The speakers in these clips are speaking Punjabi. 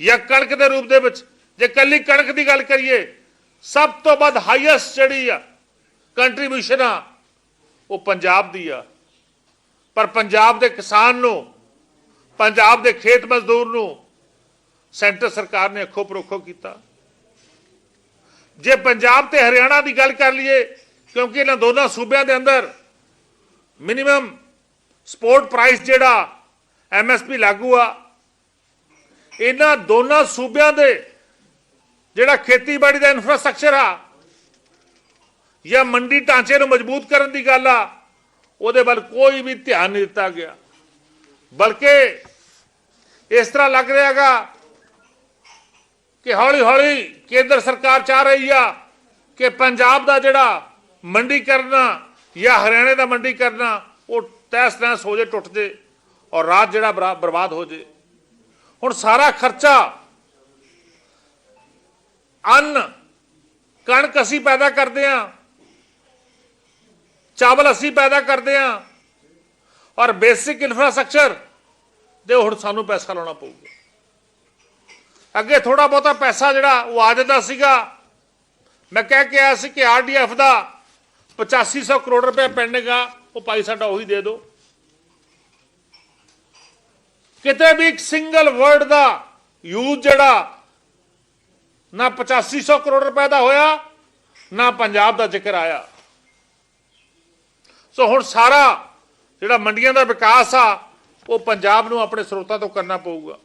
ਜਾਂ ਕਣਕ ਦੇ ਰੂਪ ਦੇ ਵਿੱਚ, ਜੇ ਕੱਲੀ ਕਣਕ ਦੀ ਗੱਲ ਕਰੀਏ, ਸਭ ਤੋਂ ਵੱਧ ਹਾਈਐਸਟ ਜਿਹੜੀ ਆ ਕੰਟਰੀਬਿਊਸ਼ਨ ਆ, ਉਹ ਪੰਜਾਬ ਦੀ ਆ। ਪਰ ਪੰਜਾਬ ਦੇ ਕਿਸਾਨ ਨੂੰ, ਪੰਜਾਬ ਦੇ ਖੇਤ ਮਜ਼ਦੂਰ ਨੂੰ ਸੈਂਟਰ ਸਰਕਾਰ ਨੇ ਅੱਖੋਂ ਪਰੋਖੋ ਕੀਤਾ। ਜੇ ਪੰਜਾਬ ਤੇ ਹਰਿਆਣਾ ਦੀ ਗੱਲ ਕਰ ਲਈਏ, ਕਿਉਂਕਿ ਇਹਨਾਂ ਦੋਨਾਂ ਸੂਬਿਆਂ ਦੇ ਅੰਦਰ ਮਿਨੀਮਮ ਸਪੋਰਟ ਪ੍ਰਾਈਸ ਜਿਹੜਾ ਐਮਐਸਪੀ ਲਾਗੂ ਆ ਇਹਨਾਂ ਦੋਨਾਂ ਸੂਬਿਆਂ ਦੇ ਜਿਹੜਾ ਖੇਤੀਬਾੜੀ ਦਾ ਇਨਫਰਾਸਟ੍ਰਕਚਰ ਆ, ਜਾਂ ਮੰਡੀ ਢਾਂਚੇ ਨੂੰ ਮਜ਼ਬੂਤ ਕਰਨ ਦੀ ਗੱਲ ਆ, ਉਹਦੇ ਵੱਲ ਕੋਈ ਵੀ ਧਿਆਨ ਨਹੀਂ ਦਿੱਤਾ ਗਿਆ। ਬਲਕਿ ਇਸ ਤਰ੍ਹਾਂ ਲੱਗ ਰਿਹਾਗਾ ਕਿ ਹੌਲੀ ਹੌਲੀ ਕੇਂਦਰ ਸਰਕਾਰ ਚਾਹ ਰਹੀ ਆ ਕਿ ਪੰਜਾਬ ਦਾ ਜਿਹੜਾ ਮੰਡੀ ਕਰਨਾ ਜਾਂ ਹਰਿਆਣੇ ਦਾ ਮੰਡੀ ਕਰਨਾ, ਉਹ ਤਹਿਸ ਨਹਿਸ ਹੋ ਜੇ, ਟੁੱਟ ਜੇ, ਔਰ ਰਾਜ ਜਿਹੜਾ ਬਰਾ- ਬਰਬਾਦ ਹੋ ਜੇ। ਹੁਣ ਸਾਰਾ ਖਰਚਾ ਅੰਨ, ਕਣਕ ਅਸੀਂ ਪੈਦਾ ਕਰਦੇ ਆ ਚਾਵਲ ਅਸੀਂ ਪੈਦਾ ਕਰਦੇ ਆ ਔਰ ਬੇਸਿਕ ਇਨਫਰਾਸਟ੍ਰਕਚਰ ਦੇ ਹੁਣ ਸਾਨੂੰ ਪੈਸਾ ਲਾਉਣਾ ਪਊਗਾ। ਅੱਗੇ ਥੋੜਾ ਬਹੁਤਾ ਪੈਸਾ ਜਿਹੜਾ ਉਹ ਆ ਜਾਂਦਾ ਸੀਗਾ, ਮੈਂ ਕਹਿ ਕੇ ਆਇਆ ਸੀ ਕਿ ਆਰਡੀਐਫ ਦਾ 8500 ਕਰੋੜ ਰੁਪਏ ਪੈਂਡਿੰਗ ਆ, ਉਹ ਭਾਈ ਸਾਡਾ ਉਹੀ ਦੇ ਦਿਓ। ਕਿਤੇ ਵੀ ਇੱਕ ਸਿੰਗਲ ਵਰਡ ਦਾ ਯੂਜ਼ ਜਿਹੜਾ, ਨਾ 8500 ਕਰੋੜ ਰੁਪਏ ਦਾ ਹੋਇਆ, ਨਾ ਪੰਜਾਬ ਦਾ ਜ਼ਿਕਰ ਆਇਆ। ਸੋ ਹੁਣ ਸਾਰਾ ਜਿਹੜਾ ਮੰਡੀਆਂ ਦਾ ਵਿਕਾਸ ਆ, ਉਹ ਪੰਜਾਬ ਨੂੰ ਆਪਣੇ ਸਰੋਤਾਂ ਤੋਂ ਕਰਨਾ ਪਊਗਾ।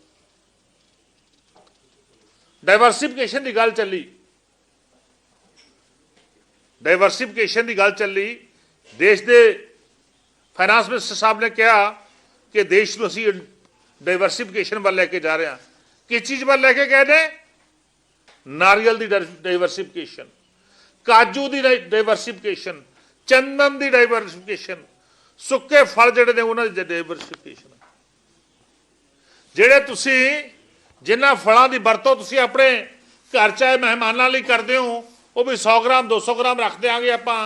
ਡਾਈਵਰਸਿਫਿਕੇਸ਼ਨ ਦੀ ਗੱਲ ਚੱਲੀ। ਡਾਈਵਰਸਿਫਿਕੇਸ਼ਨ ਦੀ ਗੱਲ ਚੱਲੀ। ਦੇਸ਼ ਦੇ ਫਾਈਨਾਂਸ ਮਿਨਿਸਟਰ ਸਾਹਿਬ ਨੇ ਕਿਹਾ ਕਿ ਦੇਸ਼ ਨੂੰ ਅਸੀਂ ਡਾਈਵਰਸਿਫਿਕੇਸ਼ਨ ਵੱਲ ਲੈ ਕੇ ਜਾ ਰਿਹਾ। ਕਿਸ ਚੀਜ਼ ਵੱਲ ਲੈ ਕੇ ਗਏ ਨੇ ਨਾਰੀਅਲ ਦੀ ਡਾਈਵਰਸਿਫਿਕੇਸ਼ਨ ਕਾਜੂ ਦੀ ਡਾਈਵਰਸਿਫਿਕੇਸ਼ਨ ਚੰਦਨ ਦੀ ਡਾਈਵਰਸਿਫਿਕੇਸ਼ਨ ਸੁੱਕੇ ਫਲ ਜਿਹੜੇ ਨੇ ਉਹਨਾਂ ਦੀ ਡਾਈਵਰਸਿਫਿਕੇਸ਼ਨ ਜਿਹੜੇ ਤੁਸੀਂ, ਜਿਨ੍ਹਾਂ ਫਲਾਂ ਦੀ ਵਰਤੋਂ ਤੁਸੀਂ ਆਪਣੇ ਘਰ ਚਾਹੇ ਮਹਿਮਾਨਾਂ ਲਈ ਕਰਦੇ ਹੋ, ਉਹ ਵੀ 100 ਗ੍ਰਾਮ 200 ਗ੍ਰਾਮ ਰੱਖ ਦਿਆਂਗੇ ਆਪਾਂ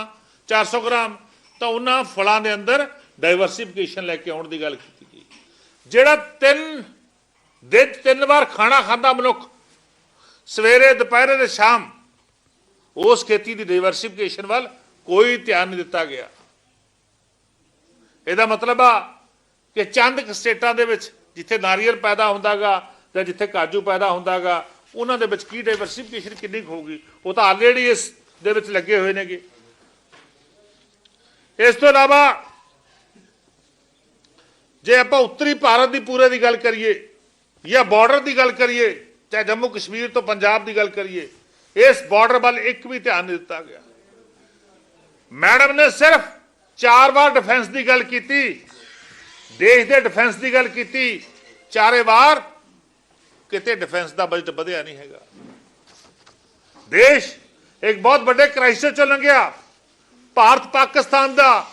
400 ਗ੍ਰਾਮ। ਤਾਂ ਉਹਨਾਂ ਫਲਾਂ ਦੇ ਅੰਦਰ ਡਾਈਵਰਸਿਫਿਕੇਸ਼ਨ ਲੈ ਕੇ ਆਉਣ ਦੀ ਗੱਲ ਕੀਤੀ ਜਿਹੜਾ ਤਿੰਨ, ਦਿਨ ਤਿੰਨ ਵਾਰ ਖਾਣਾ ਖਾਂਦਾ ਮਨੁੱਖ, ਸਵੇਰੇ, ਦੁਪਹਿਰੇ ਤੇ ਸ਼ਾਮ, ਉਸ ਖੇਤੀ ਦੀ ਡਾਈਵਰਸਿਫਿਕੇਸ਼ਨ ਵੱਲ ਕੋਈ ਧਿਆਨ ਨਹੀਂ ਦਿੱਤਾ ਗਿਆ। ਇਹਦਾ ਮਤਲਬ ਆ ਕਿ ਚੰਦ ਕੁ ਸਟੇਟਾਂ ਦੇ ਵਿੱਚ ਜਿੱਥੇ ਨਾਰੀਅਲ ਪੈਦਾ ਹੁੰਦਾਗਾ ਜਾਂ ਜਿੱਥੇ ਕਾਜੂ ਪੈਦਾ ਹੁੰਦਾਗਾ, ਉਹਨਾਂ ਦੇ ਵਿੱਚ ਕੀ ਡਾਈਵਰਸਿਫਿਕੇਸ਼ਨ ਕਿੰਨੀ ਕੁ ਹੋਊਗੀ? ਉਹ ਤਾਂ ਆਲਰੇਡੀ ਇਸ ਦੇ ਵਿੱਚ ਲੱਗੇ ਹੋਏ ਨੇਗੇ। ਇਸ ਤੋਂ ਇਲਾਵਾ ਜੇ ਆਪਾਂ ਉੱਤਰੀ ਭਾਰਤ ਦੀ ਪੂਰੇ ਦੀ ਗੱਲ ਕਰੀਏ ਜਾਂ ਬਾਰਡਰ ਦੀ ਗੱਲ ਕਰੀਏ, ਚਾਹੇ ਜੰਮੂ ਕਸ਼ਮੀਰ ਤੋਂ ਪੰਜਾਬ ਦੀ ਗੱਲ ਕਰੀਏ, ਇਸ ਬਾਰਡਰ ਵੱਲ ਇੱਕ ਵੀ ਧਿਆਨ ਨਹੀਂ ਦਿੱਤਾ ਗਿਆ। ਮੈਡਮ ਨੇ ਸਿਰਫ ਚਾਰ ਵਾਰ ਡਿਫੈਂਸ ਦੀ ਗੱਲ ਕੀਤੀ, ਦੇਸ਼ ਦੇ ਡਿਫੈਂਸ ਦੀ ਗੱਲ ਕੀਤੀ, ਚਾਰੇ ਵਾਰ ਕਿਤੇ ਡਿਫੈਂਸ ਦਾ ਬਜਟ ਵਧਿਆ ਨਹੀਂ ਹੈਗਾ। ਦੇਸ਼ ਇੱਕ ਬਹੁਤ ਵੱਡੇ ਕ੍ਰਾਈਸਿਸ ਚੋਂ ਲੰਘਿਆ। ਭਾਰਤ ਪਾਕਿਸਤਾਨ ਦਾ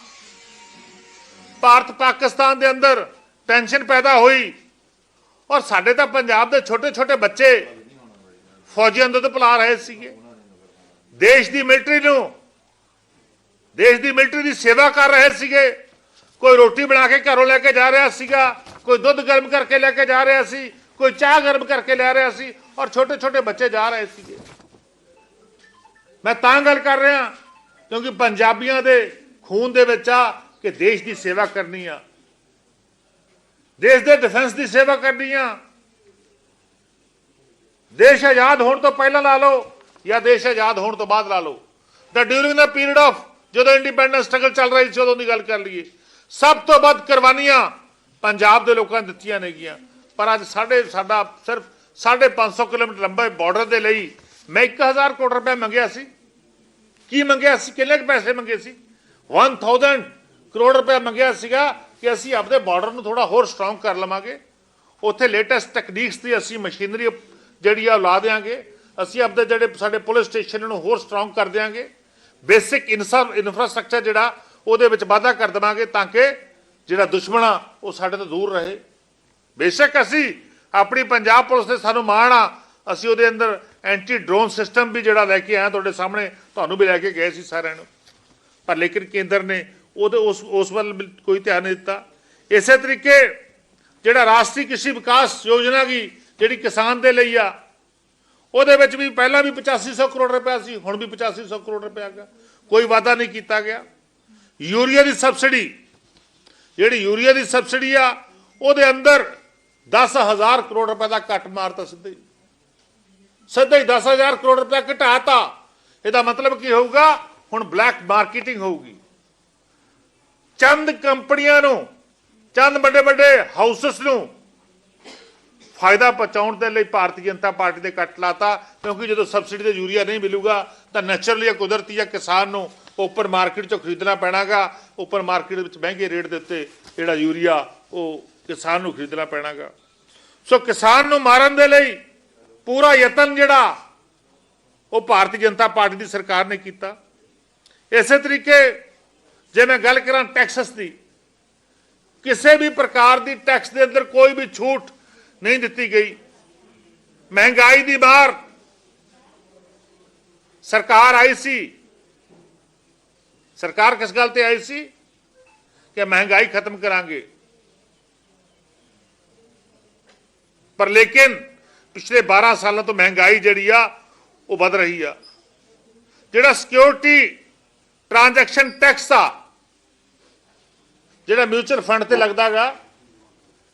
ਭਾਰਤ ਪਾਕਿਸਤਾਨ ਦੇ ਅੰਦਰ ਟੈਨਸ਼ਨ ਪੈਦਾ ਹੋਈ। ਔਰ ਸਾਡੇ ਤਾਂ ਪੰਜਾਬ ਦੇ ਛੋਟੇ ਛੋਟੇ ਬੱਚੇ ਫੌਜੀਆਂ ਦੇ ਪਲਾ ਰਹੇ ਸੀਗੇ। ਦੇਸ਼ ਦੀ ਮਿਲਟਰੀ ਨੂੰ, ਦੇਸ਼ ਦੀ ਮਿਲਟਰੀ ਦੀ ਸੇਵਾ ਕਰ ਰਹੇ ਸੀਗੇ। ਕੋਈ ਰੋਟੀ ਬਣਾ ਕੇ ਘਰੋਂ ਲੈ ਕੇ ਜਾ ਰਿਹਾ ਸੀਗਾ, ਕੋਈ ਦੁੱਧ ਗਰਮ ਕਰਕੇ ਲੈ ਕੇ ਜਾ ਰਿਹਾ ਸੀ, ਕੋਈ ਚਾਹ ਗਰਮ ਕਰਕੇ ਲੈ ਰਿਹਾ ਸੀ, ਔਰ ਛੋਟੇ ਛੋਟੇ ਬੱਚੇ ਜਾ ਰਹੇ ਸੀਗੇ। ਮੈਂ ਤਾਂ ਗੱਲ ਕਰ ਰਿਹਾ ਕਿਉਂਕਿ ਪੰਜਾਬੀਆਂ ਦੇ ਖੂਨ ਦੇ ਵਿੱਚ ਆ ਕਿ ਦੇਸ਼ ਦੀ ਸੇਵਾ ਕਰਨੀ ਆ। ਦੇਸ਼ ਦੇ ਡਿਫੈਂਸ ਦੀ ਸੇਵਾ ਕਰਨੀ ਆ। ਦੇਸ਼ ਆਜ਼ਾਦ ਹੋਣ ਤੋਂ ਪਹਿਲਾਂ ਲਾ ਲਓ ਜਾਂ ਦੇਸ਼ ਆਜ਼ਾਦ ਹੋਣ ਤੋਂ ਬਾਅਦ ਲਾ ਲਓ। ਦਾ ਡਿਊਰਿੰਗ ਦਾ ਪੀਰੀਅਡ ਆਫ ਜਦੋਂ ਇੰਡੀਪੈਂਡੈਂਸ ਸਟਰਗਲ ਚੱਲ ਰਹੀ ਸੀ, ਉਦੋਂ ਦੀ ਗੱਲ ਕਰ ਲਈਏ। ਸਭ ਤੋਂ ਵੱਧ ਕੁਰਬਾਨੀਆਂ ਪੰਜਾਬ ਦੇ ਲੋਕਾਂ ਨੇ ਦਿੱਤੀਆਂ ਨੇਗੀਆਂ ਪਰ ਅੱਜ ਸਾਡੇ, ਸਾਡਾ ਸਿਰਫ 550 ਕਿਲੋਮੀਟਰ ਲੰਬੇ ਬਾਰਡਰ ਦੇ ਲਈ ਮੈਂ 1000 ਕਰੋੜ ਰੁਪਏ ਮੰਗਿਆ ਸੀ। ਕੀ ਮੰਗਿਆ ਸੀ? ਕਿੰਨੇ ਕੁ ਪੈਸੇ ਮੰਗੇ ਸੀ? 1000 ਕਰੋੜ ਰੁਪਏ ਮੰਗਿਆ ਸੀਗਾ ਕਿ ਅਸੀਂ ਆਪਦੇ ਬਾਰਡਰ ਨੂੰ ਥੋੜਾ ਹੋਰ ਸਟਰੋਂਗ ਕਰ ਲਵਾਂਗੇ। ਉੱਥੇ ਲੇਟੈਸਟ ਟੈਕਨੀਕਸ ਦੀ ਅਸੀਂ ਮਸ਼ੀਨਰੀ ਜਿਹੜੀ ਆ ਲਾ ਦੇਾਂਗੇ ਅਸੀਂ ਆਪਦੇ ਜਿਹੜੇ ਸਾਡੇ ਪੁਲਿਸ ਸਟੇਸ਼ਨ ਨੂੰ ਹੋਰ ਸਟਰੋਂਗ ਕਰ ਦੇਾਂਗੇ ਬੇਸਿਕ ਇਨਫਰਾਸਟ੍ਰਕਚਰ ਜਿਹੜਾ, ਉਹਦੇ ਵਿੱਚ ਵਾਧਾ ਕਰ ਦੇਵਾਂਗੇ ਤਾਂ ਕਿ ਜਿਹੜਾ ਦੁਸ਼ਮਣ ਆ, ਉਹ ਸਾਡੇ ਤੋਂ ਦੂਰ ਰਹੇ। ਬੇਸ਼ੱਕ ਅਸੀਂ ਆਪਣੀ ਪੰਜਾਬ ਪੁਲਿਸ ਤੇ ਸਾਨੂੰ ਮਾਣ ਆ, ਅਸੀਂ ਉਹਦੇ ਅੰਦਰ ਐਂਟੀ ਡਰੋਨ ਸਿਸਟਮ ਵੀ ਜਿਹੜਾ ਲੈ ਕੇ ਆਇਆ ਤੁਹਾਡੇ ਸਾਹਮਣੇ, ਤੁਹਾਨੂੰ ਵੀ ਲੈ ਕੇ ਗਏ ਸੀ ਸਾਰਿਆਂ ਨੂੰ। ਪਰ ਲੇਕਿਨ ਕੇਂਦਰ ਨੇ ਉਹਦੇ ਉਸ ਉਸ ਵੱਲ ਕੋਈ ਧਿਆਨ ਨਹੀਂ ਦਿੱਤਾ। ਇਸੇ ਤਰੀਕੇ ਜਿਹੜਾ ਰਾਸ਼ਟਰੀ ਕ੍ਰਿਸ਼ੀ ਵਿਕਾਸ ਯੋਜਨਾ ਦੀ ਜਿਹੜੀ ਕਿਸਾਨ ਦੇ ਲਈ ਆ, ਉਹਦੇ ਵਿੱਚ ਵੀ ਪਹਿਲਾਂ ਵੀ 8500 ਕਰੋੜ ਰੁਪਇਆ ਸੀ, ਹੁਣ ਵੀ 8500 ਕਰੋੜ ਰੁਪਇਆ ਗਿਆ ਕੋਈ ਵਾਅਦਾ ਨਹੀਂ ਕੀਤਾ ਗਿਆ। ਯੂਰੀਆ ਦੀ ਸਬਸਿਡੀ, ਜਿਹੜੀ ਯੂਰੀਆ ਦੀ ਸਬਸਿਡੀ ਆ, ਉਹਦੇ ਅੰਦਰ 10000 ਕਰੋੜ ਰੁਪਏ ਦਾ ਕੱਟ ਮਾਰਤਾ ਸਿੱਧਾ। ਹੀ ਸਿੱਧਾ ਹੀ 10000 ਕਰੋੜ ਰੁਪਏ ਘਟਾਤਾ। ਇਹਦਾ ਮਤਲਬ ਕੀ ਹੋਊਗਾ? ਹੁਣ ਬਲੈਕ ਮਾਰਕੀਟਿੰਗ ਹੋਊਗੀ। ਚੰਦ ਕੰਪਨੀਆਂ ਨੂੰ, ਚੰਦ ਵੱਡੇ ਵੱਡੇ ਹਾਊਸਸ ਨੂੰ ਫਾਇਦਾ ਪਹੁੰਚਾਉਣ ਦੇ ਲਈ ਭਾਰਤੀ ਜਨਤਾ ਪਾਰਟੀ ਦੇ ਕੱਟ ਲਾਤਾ, ਕਿਉਂਕਿ ਜਦੋਂ ਸਬਸਿਡੀ ਤੇ ਯੂਰੀਆ ਨਹੀਂ ਮਿਲੂਗਾ, ਤਾਂ ਨੈਚੁਰਲੀ ਜਾਂ ਕੁਦਰਤੀ ਜਾਂ ਕਿਸਾਨ ਨੂੰ ਓਪਨ ਮਾਰਕੀਟ ਚੋਂ ਖਰੀਦਣਾ ਪੈਣਾਗਾ ਓਪਨ ਮਾਰਕੀਟ ਵਿੱਚ ਮਹਿੰਗੇ ਰੇਟ ਦੇ ਉੱਤੇ ਜਿਹੜਾ ਯੂਰੀਆ, ਉਹ ਕਿਸਾਨ ਨੂੰ ਖਰੀਦਣਾ ਪੈਣਾਗਾ। ਸੋ ਕਿਸਾਨ ਨੂੰ ਮਾਰਨ ਦੇ ਲਈ ਪੂਰਾ ਯਤਨ ਜਿਹੜਾ ਉਹ ਭਾਰਤੀ ਜਨਤਾ ਪਾਰਟੀ ਦੀ ਸਰਕਾਰ ਨੇ ਕੀਤਾ। ਇਸੇ ਤਰੀਕੇ ਜੇ ਮੈਂ ਗੱਲ ਕਰਾਂ ਟੈਕਸਸ ਦੀ, ਕਿਸੇ ਵੀ ਪ੍ਰਕਾਰ ਦੀ ਟੈਕਸ ਦੇ ਅੰਦਰ ਕੋਈ ਵੀ ਛੂਟ ਨਹੀਂ ਦਿੱਤੀ ਗਈ। ਮਹਿੰਗਾਈ ਦੀ ਮਾਰ, ਸਰਕਾਰ ਆਈ ਸੀ। ਸਰਕਾਰ ਕਿਸ ਗੱਲ ਤੇ ਆਈ ਸੀ? ਕਿ ਮਹਿੰਗਾਈ ਖਤਮ ਕਰਾਂਗੇ। ਪਰ ਲੇਕਿਨ ਪਿਛਲੇ 12 ਸਾਲਾਂ ਤੋਂ ਮਹਿੰਗਾਈ ਜਿਹੜੀ ਆ, ਉਹ ਵਧ ਰਹੀ ਆ। ਜਿਹੜਾ ਸਿਕਿਉਰਿਟੀ ਟ੍ਰਾਂਜੈਕਸ਼ਨ ਟੈਕਸ ਆ ਜਿਹੜਾ ਮਿਊਚੁਅਲ ਫੰਡ ਤੇ ਲੱਗਦਾਗਾ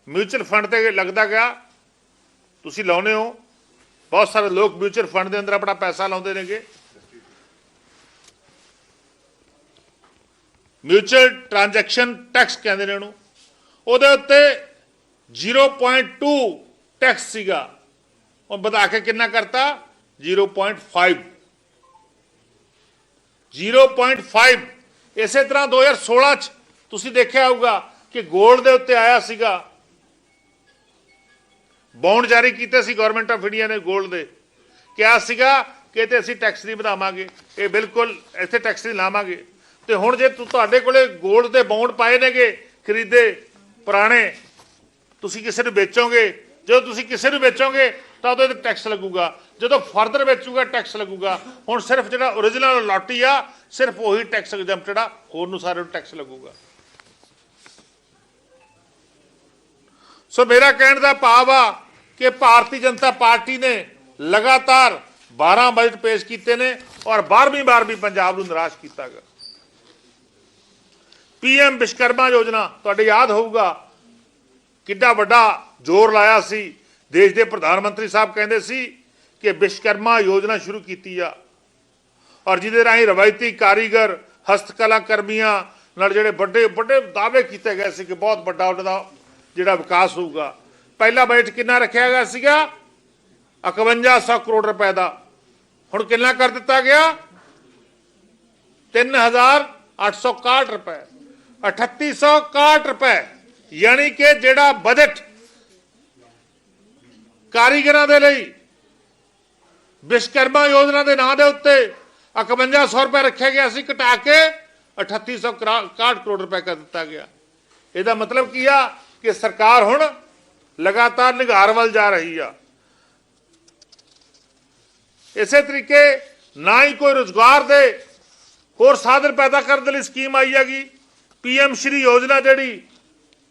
ਮਿਊਚੁਅਲ ਫੰਡ ਤੇ ਲੱਗਦਾਗਾ ਤੁਸੀਂ ਲਾਉਨੇ ਹੋ। ਬਹੁਤ ਸਾਰੇ ਲੋਕ ਮਿਊਚੁਅਲ ਫੰਡ ਦੇ ਅੰਦਰ ਆਪਣਾ ਪੈਸਾ ਲਾਉਂਦੇ ਨੇਗੇ। ਮਿਊਚੁਅਲ ਟ੍ਰਾਂਜੈਕਸ਼ਨ ਟੈਕਸ ਕਹਿੰਦੇ ਨੇ ਉਹਨੂੰ। ਉਹਦੇ ਉੱਤੇ 0.2 ਟੈਕਸ ਸੀਗਾ। ਉਹ ਵਧਾ ਕੇ ਕਿੰਨਾ ਕਰਤਾ? 0.5 0.5 ਇਸੇ ਤਰ੍ਹਾਂ 2016 ਚ ਤੁਸੀਂ ਦੇਖਿਆ ਹੋਊਗਾ ਕਿ ਗੋਲਡ ਦੇ ਉੱਤੇ ਆਇਆ ਸੀਗਾ। ਬੌਂਡ ਜਾਰੀ ਕੀਤੇ ਸੀ ਗਵਰਨਮੈਂਟ ਆਫ ਇੰਡੀਆ ਨੇ ਗੋਲਡ ਦੇ। ਕਿਹਾ ਸੀਗਾ ਕਿ ਤੇ ਅਸੀਂ ਟੈਕਸ ਨਹੀਂ ਵਧਾਵਾਂਗੇ। ਇਹ ਬਿਲਕੁਲ ਇੱਥੇ ਟੈਕਸ ਨਹੀਂ ਲਾਵਾਂਗੇ। ਤੇ ਹੁਣ ਜੇ ਤੁਹਾਡੇ ਕੋਲੇ ਗੋਲਡ ਦੇ ਬੌਂਡ ਪਾਏ ਨੇਗੇ ਖਰੀਦੇ ਪੁਰਾਣੇ, ਤੁਸੀਂ ਕਿਸੇ ਨੂੰ ਵੇਚੋਗੇ? ਜਦੋਂ ਤੁਸੀਂ ਕਿਸੇ ਨੂੰ ਵੇਚੋਗੇ, ਤਾਂ ਉਹਦੇ ਤੇ ਟੈਕਸ ਲੱਗੂਗਾ। ਜਦੋਂ ਫਰਦਰ ਵੇਚੂਗਾ ਟੈਕਸ ਲੱਗੂਗਾ। ਹੁਣ ਸਿਰਫ ਜਿਹੜਾ origignal ਲੋਟੀ ਆ, ਸਿਰਫ ਉਹੀ ਟੈਕਸ ਐਗਜ਼ੈਂਪਟਡ ਆ। ਹੋਰ ਨੂੰ ਸਾਰੇ ਨੂੰ ਟੈਕਸ ਲੱਗੂਗਾ। ਸੋ ਮੇਰਾ ਕਹਿਣ ਦਾ ਭਾਵ ਆ ਕਿ ਭਾਰਤੀ ਜਨਤਾ ਪਾਰਟੀ ਨੇ ਲਗਾਤਾਰ 12 ਬਜਟ ਪੇਸ਼ ਕੀਤੇ ਨੇ ਔਰ 12ਵੀਂ ਵਾਰ ਵੀ ਪੰਜਾਬ ਨੂੰ ਨਿਰਾਸ਼ ਕੀਤਾ ਗਿਆ। ਪੀਐਮ ਵਿਸ਼ਕਰਮਾ ਯੋਜਨਾ, ਤੁਹਾਡੇ ਯਾਦ ਹੋਊਗਾ, ਕਿੱਡਾ ਵੱਡਾ ਜ਼ੋਰ ਲਾਇਆ ਸੀ। ਦੇਸ਼ ਦੇ ਪ੍ਰਧਾਨ ਮੰਤਰੀ ਸਾਹਿਬ ਕਹਿੰਦੇ ਸੀ ਕਿ ਵਿਸ਼ਕਰਮਾ ਯੋਜਨਾ ਸ਼ੁਰੂ ਕੀਤੀ ਆ ਔਰ ਜਿਹਦੇ ਰਾਹੀਂ ਰਵਾਇਤੀ ਕਾਰੀਗਰ ਹਸਤਕਲਾ ਕਰਮੀਆਂ ਨਾਲ ਜਿਹੜੇ ਵੱਡੇ ਵੱਡੇ ਦਾਅਵੇ ਕੀਤੇ ਗਏ ਸੀ ਕਿ ਬਹੁਤ ਵੱਡਾ ਉਹਨਾਂ ਦਾ ਜਿਹੜਾ ਵਿਕਾਸ ਹੋਊਗਾ। ਪਹਿਲਾ ਬਜਟ ਕਿੰਨਾ ਰੱਖਿਆ ਗਿਆ ਸੀਗਾ? 5100 ਕਰੋੜ ਰੁਪਏ ਦਾ। ਹੁਣ ਕਿੰਨਾ ਕਰ ਦਿੱਤਾ ਗਿਆ? 3861 ਰੁਪਏ। 3861 ਰੁਪਏ। ਯਾਨੀ ਕਿ ਜਿਹੜਾ ਬਜਟ ਕਾਰੀਗਰਾਂ ਦੇ ਲਈ ਵਿਸ਼ਕਰਮਾ ਯੋਜਨਾ ਦੇ ਨਾਂ ਦੇ ਉੱਤੇ 5100 ਰੁਪਏ ਰੱਖਿਆ ਗਿਆ ਸੀ, ਘਟਾ ਕੇ 3861 ਕਰੋੜ ਰੁਪਏ ਕਰ ਦਿੱਤਾ ਗਿਆ। ਇਹਦਾ ਮਤਲਬ ਕੀ ਆ? ਕਿ ਸਰਕਾਰ ਹੁਣ ਲਗਾਤਾਰ ਨਿਗਾਰ ਵੱਲ ਜਾ ਰਹੀ ਆ। ਇਸੇ ਤਰੀਕੇ ਨਾ ਹੀ ਕੋਈ ਰੋਜ਼ਗਾਰ ਦੇ ਹੋਰ ਸਾਧਨ ਪੈਦਾ ਕਰਨ ਦੇ ਲਈ ਸਕੀਮ ਆਈ ਹੈਗੀ। ਪੀਐਮ ਸ਼੍ਰੀ ਯੋਜਨਾ ਜਿਹੜੀ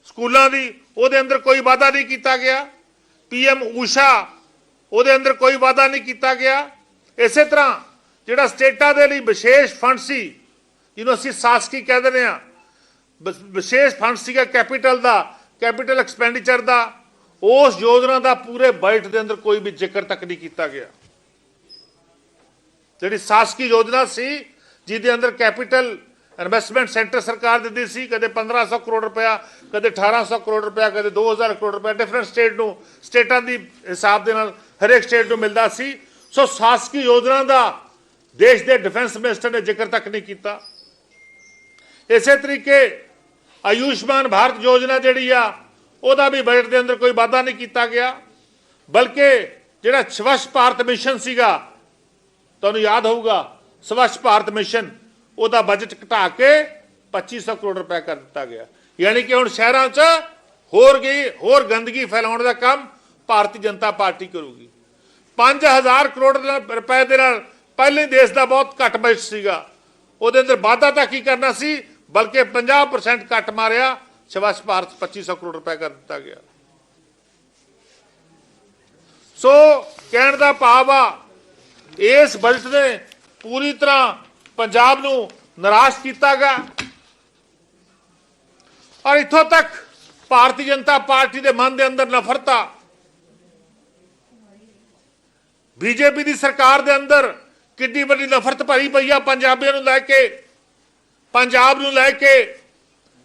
ਸਕੂਲਾਂ ਦੀ, ਉਹਦੇ ਅੰਦਰ ਕੋਈ ਵਾਅਦਾ ਨਹੀਂ ਕੀਤਾ ਗਿਆ। ਪੀਐਮ ਊਸ਼ਾ, ਉਹਦੇ ਅੰਦਰ ਕੋਈ ਵਾਅਦਾ ਨਹੀਂ ਕੀਤਾ ਗਿਆ। ਇਸੇ ਤਰ੍ਹਾਂ ਜਿਹੜਾ ਸਟੇਟਾਂ ਦੇ ਲਈ ਵਿਸ਼ੇਸ਼ ਫੰਡ ਸੀ, ਜਿਹਨੂੰ ਅਸੀਂ ਸਾਸਕੀ ਕਹਿ ਦਿੰਦੇ ਆ ਵਿਸ਼ੇਸ਼ ਫੰਡ ਸੀਗਾ ਕੈਪੀਟਲ ਦਾ ਕੈਪੀਟਲ ਐਕਸਪੈਂਡੀਚਰ ਦਾ, ਉਸ ਯੋਜਨਾ ਦਾ ਪੂਰੇ ਬਜਟ ਦੇ ਅੰਦਰ ਕੋਈ ਵੀ ਜ਼ਿਕਰ ਤੱਕ ਨਹੀਂ ਕੀਤਾ ਗਿਆ। ਜਿਹੜੀ ਸਾਸਕੀ ਯੋਜਨਾ ਸੀ, ਜਿਹਦੇ ਅੰਦਰ ਕੈਪੀਟਲ ਇਨਵੈਸਟਮੈਂਟ ਸੈਂਟਰ ਸਰਕਾਰ ਦਿੰਦੀ ਸੀ, ਕਦੇ 1500 ਕਰੋੜ ਰੁਪਇਆ, ਕਦੇ 1800 ਕਰੋੜ ਰੁਪਇਆ, ਕਦੇ 2000 ਕਰੋੜ ਰੁਪਇਆ ਡਿਫਰੈਂਟ ਸਟੇਟ ਨੂੰ, ਸਟੇਟਾਂ ਦੀ ਹਿਸਾਬ ਦੇ ਨਾਲ ਹਰੇਕ ਸਟੇਟ ਨੂੰ ਮਿਲਦਾ ਸੀ। ਸੋ ਸਾਸਕੀ ਯੋਜਨਾ ਦਾ ਦੇਸ਼ ਦੇ ਡਿਫੈਂਸ ਮਿਨਿਸਟਰ ਨੇ ਜ਼ਿਕਰ ਤੱਕ ਨਹੀਂ ਕੀਤਾ। ਇਸੇ ਤਰੀਕੇ ਆਯੁਸ਼ਮਾਨ ਭਾਰਤ ਯੋਜਨਾ ਜਿਹੜੀ ਆ, ਉਹਦਾ ਵੀ ਬਜਟ ਦੇ ਅੰਦਰ ਕੋਈ ਵਾਧਾ ਨਹੀਂ ਕੀਤਾ ਗਿਆ। ਬਲਕਿ ਜਿਹੜਾ ਸਵੱਛ ਭਾਰਤ ਮਿਸ਼ਨ ਸੀਗਾ, ਤੁਹਾਨੂੰ ਯਾਦ ਹੋਊਗਾ, ਸਵੱਛ ਭਾਰਤ ਮਿਸ਼ਨ, ਉਹਦਾ ਬਜਟ ਘਟਾ ਕੇ 2500 ਕਰੋੜ ਰੁਪਏ ਕਰ ਦਿੱਤਾ ਗਿਆ। ਯਾਨੀ ਕਿ ਹੁਣ ਸ਼ਹਿਰਾਂ 'ਚ ਹੋਰ ਗਈ ਹੋਰ ਗੰਦਗੀ ਫੈਲਾਉਣ ਦਾ ਕੰਮ ਭਾਰਤੀ ਜਨਤਾ ਪਾਰਟੀ ਕਰੂਗੀ। 5000 ਕਰੋੜ ਰੁਪਏ ਦੇ ਨਾਲ ਪਹਿਲੇ ਹੀ ਦੇਸ਼ ਦਾ ਬਹੁਤ ਘੱਟ ਬਜਟ ਸੀਗਾ। ਉਹਦੇ ਅੰਦਰ ਵਾਧਾ ਤਾਂ ਕੀ ਕਰਨਾ ਸੀ? ਬਲਕਿ 50% ਕੱਟ ਮਾਰਿਆ ਸਵੱਛ ਭਾਰਤ 2500 ਕਰੋੜ ਰੁਪਏ ਕਰ ਦਿੱਤਾ ਗਿਆ। ਸੋ ਕਹਿਣ ਦਾ ਭਾਵ ਆ, ਇਸ ਬਜਟ ਨੇ ਪੂਰੀ ਤਰ੍ਹਾਂ ਪੰਜਾਬ ਨੂੰ ਨਿਰਾਸ਼ ਕੀਤਾ ਕੀਤਾਗਾ ਔਰ ਇੱਥੋਂ ਤੱਕ ਭਾਰਤੀ ਜਨਤਾ ਪਾਰਟੀ ਦੇ ਮਨ ਦੇ ਅੰਦਰ ਨਫ਼ਰਤ ਆ। ਬੀਜੇਪੀ ਦੀ ਸਰਕਾਰ ਦੇ ਅੰਦਰ ਕਿੰਨੀ ਵੱਡੀ ਨਫ਼ਰਤ ਭਰੀ ਪਈ ਆ, ਪੰਜਾਬੀਆਂ ਨੂੰ ਲੈ ਕੇ ਪੰਜਾਬ ਨੂੰ ਲੈ ਕੇ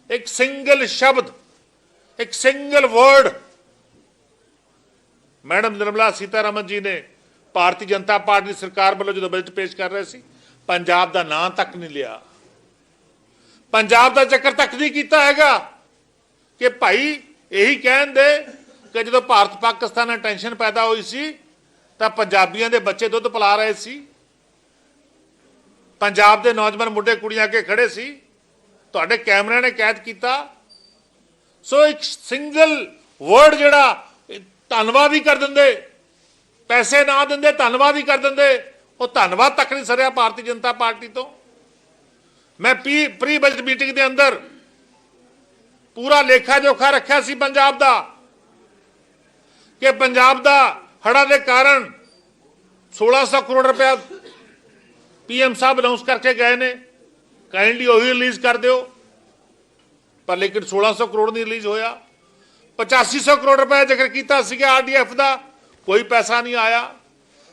ਇੱਕ ਸਿੰਗਲ ਸ਼ਬਦ, ਇੱਕ single word madam Nirmala Sitharaman ji ਨੇ ਭਾਰਤੀ ਜਨਤਾ ਪਾਰਟੀ ਦੀ ਸਰਕਾਰ ਵੱਲੋਂ ਜਦੋਂ ਬਜਟ ਪੇਸ਼ ਕਰ ਰਹੇ ਸੀ, ਪੰਜਾਬ ਦਾ ਨਾਂ ਤੱਕ ਨਹੀਂ ਲਿਆ। ਪੰਜਾਬ ਦਾ ਚੱਕਰ ਤੱਕ ਨਹੀਂ ਕੀਤਾ ਹੈਗਾ ਕਿ ਭਾਈ ਇਹੀ ਕਹਿਣ ਦੇ ਕਿ ਜਦੋਂ ਭਾਰਤ ਪਾਕਿਸਤਾਨ ਨਾਲ ਟੈਨਸ਼ਨ ਪੈਦਾ ਹੋਈ ਸੀ, ਤਾਂ ਪੰਜਾਬੀਆਂ ਦੇ ਬੱਚੇ ਦੁੱਧ ਪਿਲਾ ਰਹੇ ਸੀ। ਪੰਜਾਬ ਦੇ ਨੌਜਵਾਨ ਮੁੰਡੇ ਕੁੜੀਆਂ ਅੱਗੇ ਖੜੇ ਸੀ, ਤੁਹਾਡੇ ਕੈਮਰਿਆਂ ਨੇ ਕੈਦ ਕੀਤਾ। ਸੋ ਇੱਕ ਸਿੰਗਲ ਵਰਡ ਜਿਹੜਾ ਧੰਨਵਾਦ ਹੀ ਕਰ ਦਿੰਦੇ, ਪੈਸੇ ਨਾ ਦਿੰਦੇ, ਧੰਨਵਾਦ ਹੀ ਕਰ ਦਿੰਦੇ, ਉਹ ਧੰਨਵਾਦ ਤੱਕ ਨਹੀਂ ਸਰਿਆ ਭਾਰਤੀ ਜਨਤਾ ਪਾਰਟੀ ਤੋਂ। ਮੈਂ ਪੀ ਪ੍ਰੀ ਬਜਟ ਮੀਟਿੰਗ ਦੇ ਅੰਦਰ ਪੂਰਾ ਲੇਖਾ ਜੋਖਾ ਰੱਖਿਆ ਸੀ ਪੰਜਾਬ ਦਾ, ਕਿ ਪੰਜਾਬ ਦਾ ਹੜ੍ਹਾਂ ਦੇ ਕਾਰਨ 1600 ਕਰੋੜ ਰੁਪਇਆ ਪੀਐਮ ਸਾਹਿਬ ਅਨਾਉਂਸ ਕਰਕੇ ਗਏ ਨੇ ਕਾਈਂਡਲੀ ਉਹੀ ਰਿਲੀਜ਼ ਕਰ ਦਿਓ ਪਰ ਲੇਕਿਨ 1600 ਕਰੋੜ ਨਹੀਂ ਰਿਲੀਜ਼ ਹੋਇਆ 8500 ਕਰੋੜ ਰੁਪਏ ਜ਼ਿਕਰ ਕੀਤਾ ਸੀਗਾ ਆਰਡੀਐਫ ਦਾ ਕੋਈ ਪੈਸਾ ਨਹੀਂ ਆਇਆ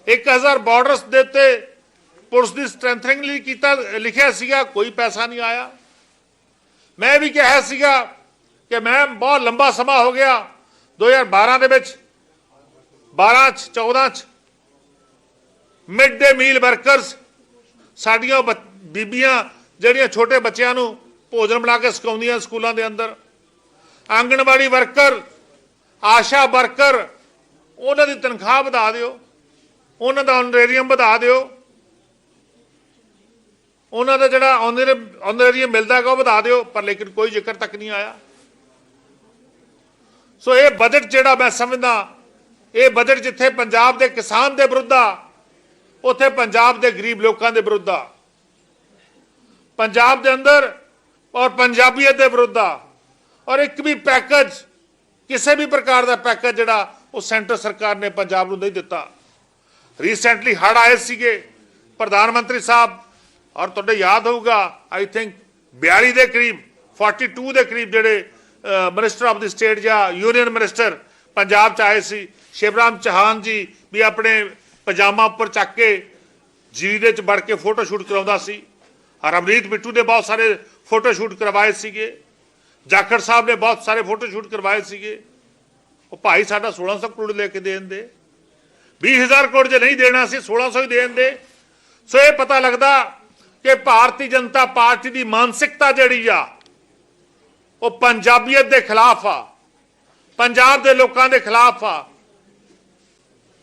1000 ਬਾਰਡਰਸ ਦੇ ਉੱਤੇ ਪੁਲਿਸ ਦੀ ਸਟਰੈਂਥਨਿੰਗ ਲਈ ਕੀਤਾ ਲਿਖਿਆ ਸੀਗਾ ਕੋਈ ਪੈਸਾ ਨਹੀਂ ਆਇਆ ਮੈਂ ਵੀ ਕਿਹਾ ਸੀਗਾ ਕਿ ਮੈਂ ਬਹੁਤ ਲੰਬਾ ਸਮਾਂ ਹੋ ਗਿਆ 2012 ਦੇ ਵਿੱਚ 12 ਚ 14 ਚ ਮਿਡ ਡੇ ਮੀਲ ਵਰਕਰਸ ਸਾਡੀਆਂ ਬੱਚ- ਬੀਬੀਆਂ ਜਿਹੜੀਆਂ ਛੋਟੇ ਬੱਚਿਆਂ ਨੂੰ ਭੋਜਨ ਬਣਾ ਕੇ ਸਿਖਾਉਂਦੀਆਂ ਸਕੂਲਾਂ ਦੇ ਅੰਦਰ। ਆਂਗਣਵਾੜੀ ਵਰਕਰ, ਆਸ਼ਾ ਵਰਕਰ, ਉਹਨਾਂ ਦੀ ਤਨਖਾਹ ਵਧਾ ਦਿਓ। ਉਹਨਾਂ ਦਾ ਆਨਰੇਰੀਅਮ ਵਧਾ ਦਿਓ। ਉਹਨਾਂ ਦਾ ਜਿਹੜਾ ਆਨਰੇਰੀਅਮ ਮਿਲਦਾ ਹੈਗਾ ਉਹ ਵਧਾ ਦਿਓ, ਪਰ ਲੇਕਿਨ ਕੋਈ ਜ਼ਿਕਰ ਤੱਕ ਨਹੀਂ ਆਇਆ। ਸੋ ਇਹ ਬਜਟ ਜਿਹੜਾ ਮੈਂ ਸਮਝਦਾ, ਇਹ ਬਜਟ ਜਿੱਥੇ ਪੰਜਾਬ ਦੇ ਕਿਸਾਨ ਦੇ ਵਿਰੁੱਧ ਆ ਉੱਥੇ ਪੰਜਾਬ ਦੇ ਗਰੀਬ ਲੋਕਾਂ ਦੇ ਵਿਰੁੱਧ ਆ। ਪੰਜਾਬ ਦੇ ਅੰਦਰ ਔਰ ਪੰਜਾਬੀਅਤ ਦੇ ਵਿਰੁੱਧ ਆ। ਔਰ ਇੱਕ ਵੀ ਪੈਕੇਜ ਕਿਸੇ ਵੀ ਪ੍ਰਕਾਰ ਦਾ ਪੈਕੇਜ ਜਿਹੜਾ ਉਹ ਸੈਂਟਰ ਸਰਕਾਰ ਨੇ ਪੰਜਾਬ ਨੂੰ ਨਹੀਂ ਦਿੱਤਾ। ਰੀਸੈਂਟਲੀ ਹੜ ਆਏ ਸੀਗੇ, ਪ੍ਰਧਾਨ ਮੰਤਰੀ ਸਾਹਿਬ, ਔਰ ਤੁਹਾਡੇ ਯਾਦ ਹੋਊਗਾ ਆਈ ਥਿੰਕ 42 ਦੇ ਕਰੀਬ 42 ਦੇ ਕਰੀਬ ਜਿਹੜੇ ਮਿਨਿਸਟਰ ਆਫ ਦੀ ਸਟੇਟ ਜਾਂ ਯੂਨੀਅਨ ਮਿਨਿਸਟਰ ਪੰਜਾਬ ਚ ਆਏ ਸੀ। ਸ਼ਿਵਰਾਮ ਚੌਹਾਨ ਜੀ ਵੀ ਆਪਣੇ ਪਜਾਮਾ ਉੱਪਰ ਚੱਕ ਕੇ ਜੀਰੇ ਚ ਵੜ ਕੇ ਫੋਟੋ ਸ਼ੂਟ ਕਰਾਉਂਦਾ ਸੀ। ਰਮਨੀਤ ਬਿੱਟੂ ਨੇ ਬਹੁਤ ਸਾਰੇ ਫੋਟੋ ਸ਼ੂਟ ਕਰਵਾਏ ਸੀਗੇ। ਜਾਖੜ ਸਾਹਿਬ ਨੇ ਬਹੁਤ ਸਾਰੇ ਫੋਟੋ ਸ਼ੂਟ ਕਰਵਾਏ ਸੀਗੇ। ਉਹ ਭਾਈ ਸਾਡਾ 1600 ਕਰੋੜ ਲੈ ਕੇ ਦੇਣ ਦੇ। 20000 ਕਰੋੜ ਜੇ ਨਹੀਂ ਦੇਣਾ ਸੀ 1600 ਹੀ ਦੇਣ ਦੇ। ਸੋ ਇਹ ਪਤਾ ਲੱਗਦਾ ਕਿ ਭਾਰਤੀ ਜਨਤਾ ਪਾਰਟੀ ਦੀ ਮਾਨਸਿਕਤਾ ਜਿਹੜੀ ਆ, ਉਹ ਪੰਜਾਬੀਅਤ ਦੇ ਖਿਲਾਫ ਆ। ਪੰਜਾਬ ਦੇ ਲੋਕਾਂ ਦੇ ਖਿਲਾਫ ਆ।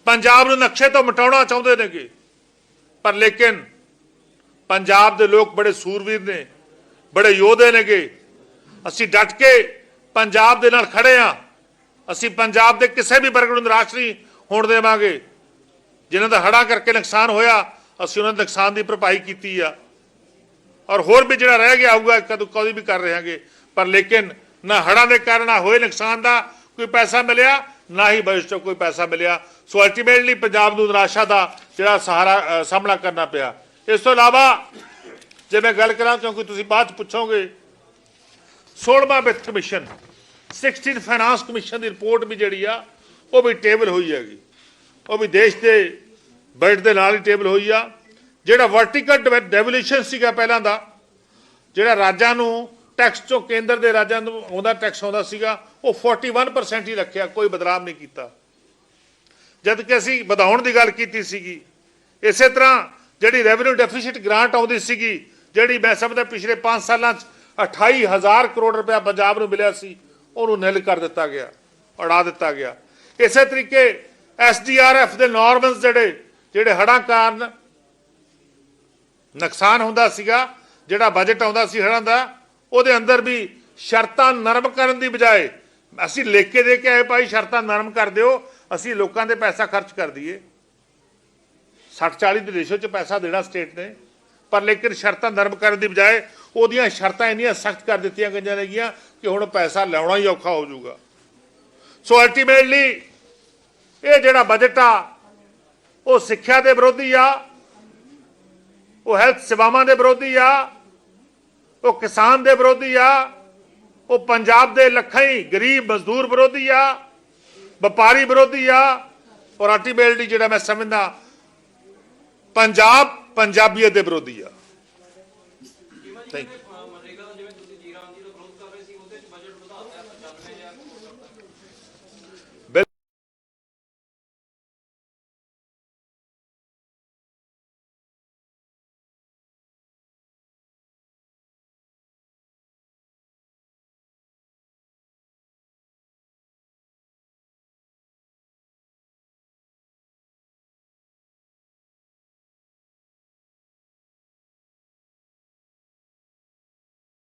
ਪੰਜਾਬ ਨੂੰ ਨਕਸ਼ੇ ਤੋਂ ਮਿਟਾਉਣਾ ਚਾਹੁੰਦੇ ਨੇਗੇ। ਪਰ ਲੇਕਿਨ ਪੰਜਾਬ ਦੇ ਲੋਕ ਬੜੇ ਸੂਰਵੀਰ ਨੇ, ਬੜੇ ਯੋਧੇ ਨੇਗੇ। ਅਸੀਂ ਡਟ ਕੇ ਪੰਜਾਬ ਦੇ ਨਾਲ ਖੜੇ ਆ। ਅਸੀਂ ਪੰਜਾਬ ਦੇ ਕਿਸੇ ਵੀ ਵਰਗ ਨੂੰ ਨਿਰਾਸ਼ ਨਹੀਂ ਹੋਣ ਦੇਵਾਂਗੇ। ਜਿਨ੍ਹਾਂ ਦਾ ਹੜਾ ਕਰਕੇ ਨੁਕਸਾਨ ਹੋਇਆ, ਅਸੀਂ ਉਹਨਾਂ ਦੇ ਨੁਕਸਾਨ ਦੀ ਭਰਪਾਈ ਕੀਤੀ ਆ। ਔਰ ਹੋਰ ਵੀ ਜਿਹੜਾ ਰਹਿ ਗਿਆ ਹੋਊਗਾ ਕਦੋਂ ਕਦੀ ਵੀ ਕਰ ਰਹੇ ਹਾਂਗੇ। ਪਰ ਲੇਕਿਨ ਨਾ ਹੜਾਂ ਦੇ ਕਾਰਨ, ਨਾ ਹੋਏ ਨੁਕਸਾਨ ਦਾ ਕੋਈ ਪੈਸਾ ਮਿਲਿਆ ਨਾ ਹੀ ਬਜਟ ਚੋਂ ਕੋਈ ਪੈਸਾ ਮਿਲਿਆ। ਸੋ ਅਲਟੀਮੇਟਲੀ ਪੰਜਾਬ ਨੂੰ ਨਿਰਾਸ਼ਾ ਦਾ ਜਿਹੜਾ ਸਹਾਰਾ ਸਾਹਮਣਾ ਕਰਨਾ ਪਿਆ। ਇਸ ਤੋਂ ਇਲਾਵਾ ਜੇ ਮੈਂ ਗੱਲ ਕਰਾਂ ਕਿਉਂਕਿ ਤੁਸੀਂ ਬਾਅਦ 'ਚ ਪੁੱਛੋਗੇ 16ਵਾਂ ਵਿੱਤ ਕਮਿਸ਼ਨ 16 ਫਾਈਨਾਂਸ ਕਮਿਸ਼ਨ ਦੀ ਰਿਪੋਰਟ ਵੀ ਜਿਹੜੀ ਆ, ਉਹ ਵੀ ਟੇਬਲ ਹੋਈ ਹੈਗੀ। ਉਹ ਵੀ ਦੇਸ਼ ਦੇ ਬਜਟ ਦੇ ਨਾਲ ਹੀ ਟੇਬਲ ਹੋਈ ਆ। ਜਿਹੜਾ ਵਰਟੀਕਲ ਡੈਵੋਲੂਸ਼ਨ ਸੀਗਾ ਪਹਿਲਾਂ ਦਾ, ਜਿਹੜਾ ਰਾਜਾਂ ਨੂੰ ਟੈਕਸ ਚੋਂ ਕੇਂਦਰ ਦੇ ਰਾਜਾਂ ਨੂੰ ਆਉਂਦਾ ਟੈਕਸ ਆਉਂਦਾ ਸੀਗਾ, ਉਹ 41% ਹੀ ਰੱਖਿਆ, ਕੋਈ ਬਦਲਾਅ ਨਹੀਂ ਕੀਤਾ। ਜਦ ਕਿ ਅਸੀਂ ਵਧਾਉਣ ਦੀ ਗੱਲ ਕੀਤੀ ਸੀਗੀ। ਇਸੇ ਤਰ੍ਹਾਂ ਜਿਹੜੀ ਰੈਵਨਿਊ ਡੈਫਿਸਿਟ ਗ੍ਰਾਂਟ ਆਉਂਦੀ ਸੀਗੀ, ਜਿਹੜੀ ਮੈਂ ਸਮਝਦਾ ਪਿਛਲੇ 5 ਸਾਲਾਂ 'ਚ 28000 ਕਰੋੜ ਰੁਪਇਆ ਪੰਜਾਬ ਨੂੰ ਮਿਲਿਆ ਸੀ, ਉਹਨੂੰ ਨਿਲ ਕਰ ਦਿੱਤਾ ਗਿਆ ਉਡਾ ਦਿੱਤਾ ਗਿਆ। ਇਸੇ ਤਰੀਕੇ ਐਸਡੀਆਰਐਫ ਦੇ ਨਾਰਮਲਸ ਜਿਹੜੇ ਜਿਹੜੇ ਹੜ੍ਹਾਂ ਕਾਰਨ ਨੁਕਸਾਨ ਹੁੰਦਾ ਸੀਗਾ, ਜਿਹੜਾ ਬਜਟ ਆਉਂਦਾ ਸੀ ਹੜ੍ਹਾਂ ਦਾ ਉਹਦੇ ਅੰਦਰ ਵੀ ਸ਼ਰਤਾਂ ਨਰਮ ਕਰਨ ਦੀ ਬਜਾਏ ਅਸੀਂ ਲਿਖ ਕੇ ਦੇ ਕੇ ਆਏ ਭਾਈ, ਸ਼ਰਤਾਂ ਨਰਮ ਕਰ ਦਿਓ, ਅਸੀਂ ਲੋਕਾਂ ਦੇ ਪੈਸਾ ਖਰਚ ਕਰ ਦਈਏ। 60 40 ਦੇ ਰੇਸ਼ੋ 'ਚ ਪੈਸਾ ਦੇਣਾ ਸਟੇਟ ਨੇ, ਪਰ ਲੇਕਿਨ ਸ਼ਰਤਾਂ ਨਰਮ ਕਰਨ ਦੀ ਬਜਾਏ ਉਹਦੀਆਂ ਸ਼ਰਤਾਂ ਇੰਨੀਆਂ ਸਖਤ ਕਰ ਦਿੱਤੀਆਂ ਗਈਆਂ ਨੇਗੀਆਂ ਕਿ ਹੁਣ ਪੈਸਾ ਲੈਣਾ ਹੀ ਔਖਾ ਹੋ ਜਾਊਗਾ। ਸੋ ਅਲਟੀਮੇਟਲੀ ਇਹ ਜਿਹੜਾ ਬਜਟ ਆ, ਉਹ ਸਿੱਖਿਆ ਦੇ ਵਿਰੋਧੀ ਆ, ਉਹ ਹੈਲਥ ਸੇਵਾਵਾਂ ਦੇ ਵਿਰੋਧੀ ਆ ਉਹ ਕਿਸਾਨ ਦੇ ਵਿਰੋਧੀ ਆ, ਉਹ ਪੰਜਾਬ ਦੇ ਲੱਖਾਂ ਹੀ ਗਰੀਬ ਮਜ਼ਦੂਰ ਵਿਰੋਧੀ ਆ, ਵਪਾਰੀ ਵਿਰੋਧੀ ਆ, ਔਰ ਅਲਟੀਮੇਟਲੀ ਜਿਹੜਾ ਮੈਂ ਸਮਝਦਾ, ਪੰਜਾਬ ਪੰਜਾਬੀਅਤ ਦੇ ਵਿਰੋਧੀ ਆ। Thank you